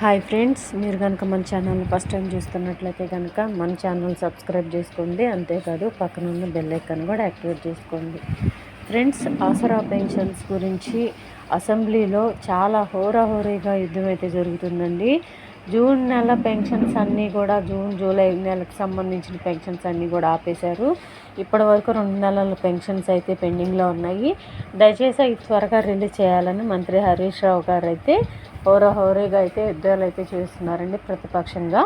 Hi friends మీరు కనుక మన ఛానల్ని ఫస్ట్ టైం చూస్తున్నట్లయితే కనుక మన ఛానల్ సబ్స్క్రైబ్ చేసుకోండి. అంతేకాదు పక్కన ఉన్న బెల్ ఐకాన్ కూడా యాక్టివేట్ చేసుకోండి. ఫ్రెండ్స్ ఆసరా పెన్షన్స్ గురించి అసెంబ్లీలో చాలా హోరాహోరీగా యుద్ధం అయితే జరుగుతుందండి. జూన్ నెల పెన్షన్స్ అన్నీ కూడా జూన్ జూలై నెలకు సంబంధించిన పెన్షన్స్ అన్నీ కూడా ఆపేశారు. ఇప్పటి వరకు రెండు నెలల పెన్షన్స్ అయితే పెండింగ్లో ఉన్నాయి. దయచేసి అవి త్వరగా రిలీజ్ చేయాలని మంత్రి హరీష్ రావు గారు అయితే హోరాహోరీగా అయితే యుద్ధాలు అయితే చేస్తున్నారండి ప్రతిపక్షంగా.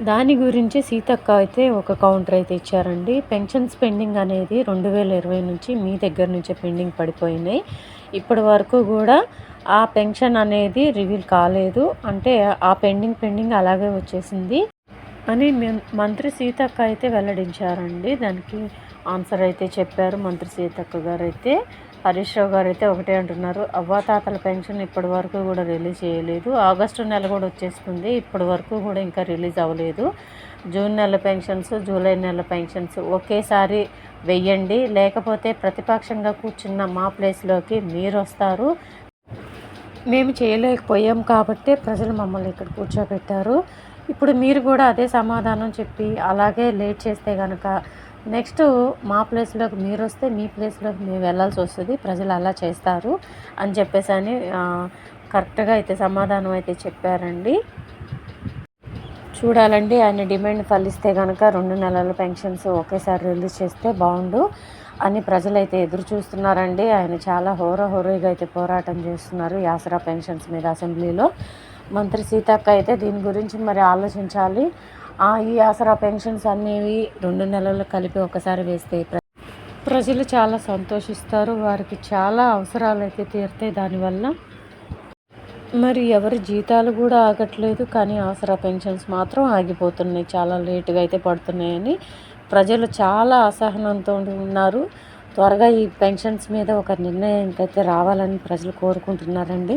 దాని గురించి సీతక్క అయితే ఒక కౌంటర్ అయితే ఇచ్చారండి. పెన్షన్ పెండింగ్ అనేది రెండు వేల ఇరవై నుంచి మీ దగ్గర నుంచే పెండింగ్ పడిపోయినాయి. ఇప్పటి వరకు కూడా ఆ పెన్షన్ అనేది రివీల్ కాలేదు. అంటే ఆ పెండింగ్ పెండింగ్ అలాగే వచ్చేసింది. అని మంత్రి సీతక్క అయితే వెల్లడించారండి. దానికి ఆన్సర్ అయితే చెప్పారు మంత్రి సీతక్క గారు అయితే హరీష్ రావు గారు అయితే ఒకటే అంటున్నారు. అవ్వాతాతల పెన్షన్ ఇప్పటి వరకు కూడా రిలీజ్ చేయలేదు. ఆగస్టు నెల కూడా వచ్చేస్తుంది. ఇప్పటి వరకు కూడా ఇంకా రిలీజ్ అవ్వలేదు. జూన్ నెల పెన్షన్స్ జూలై నెల పెన్షన్స్ ఒకేసారి వెయ్యండి. లేకపోతే ప్రతిపక్షంగా కూర్చున్న మా ప్లేస్లోకి మీరు వస్తారు. మేము చేయలేకపోయాం కాబట్టి ప్రజలు మమ్మల్ని ఇక్కడ కూర్చోబెట్టారు. ఇప్పుడు మీరు కూడా అదే సమాధానం చెప్పి అలాగే లేట్ చేస్తే కనుక నెక్స్ట్ మా ప్లేస్లోకి మీరు వస్తే మీ ప్లేస్లోకి మేము వెళ్ళాల్సి వస్తుంది. ప్రజలు అలా చేస్తారు అని చెప్పేసి అని కరెక్ట్గా అయితే సమాధానం అయితే చెప్పారండి. చూడాలండి ఆయన డిమాండ్ ఫలిస్తే కనుక రెండు నెలల పెన్షన్స్ ఒకేసారి రిలీజ్ చేస్తే బాగుండు అని ప్రజలైతే ఎదురు చూస్తున్నారండి. ఆయన చాలా హోర హోరీగా అయితే పోరాటం చేస్తున్నారు యాసరా పెన్షన్స్ మీద అసెంబ్లీలో. మంత్రి సీతక్క అయితే దీని గురించి మరి ఆలోచించాలి. ఈ ఆసరా పెన్షన్స్ అనేవి రెండు నెలలు కలిపి ఒకసారి వేస్తే ప్రజలు చాలా సంతోషిస్తారు. వారికి చాలా అవసరాలు అయితే తీరుతాయి దానివల్ల మరి ఎవరి జీతాలు కూడా ఆగట్లేదు. కానీ ఆసరా పెన్షన్స్ మాత్రం ఆగిపోతున్నాయి. చాలా లేటుగా అయితే పడుతున్నాయని ప్రజలు చాలా అసహనంతో ఉన్నారు. త్వరగా ఈ పెన్షన్స్ మీద ఒక నిర్ణయానికి అయితే రావాలని ప్రజలు కోరుకుంటున్నారండి.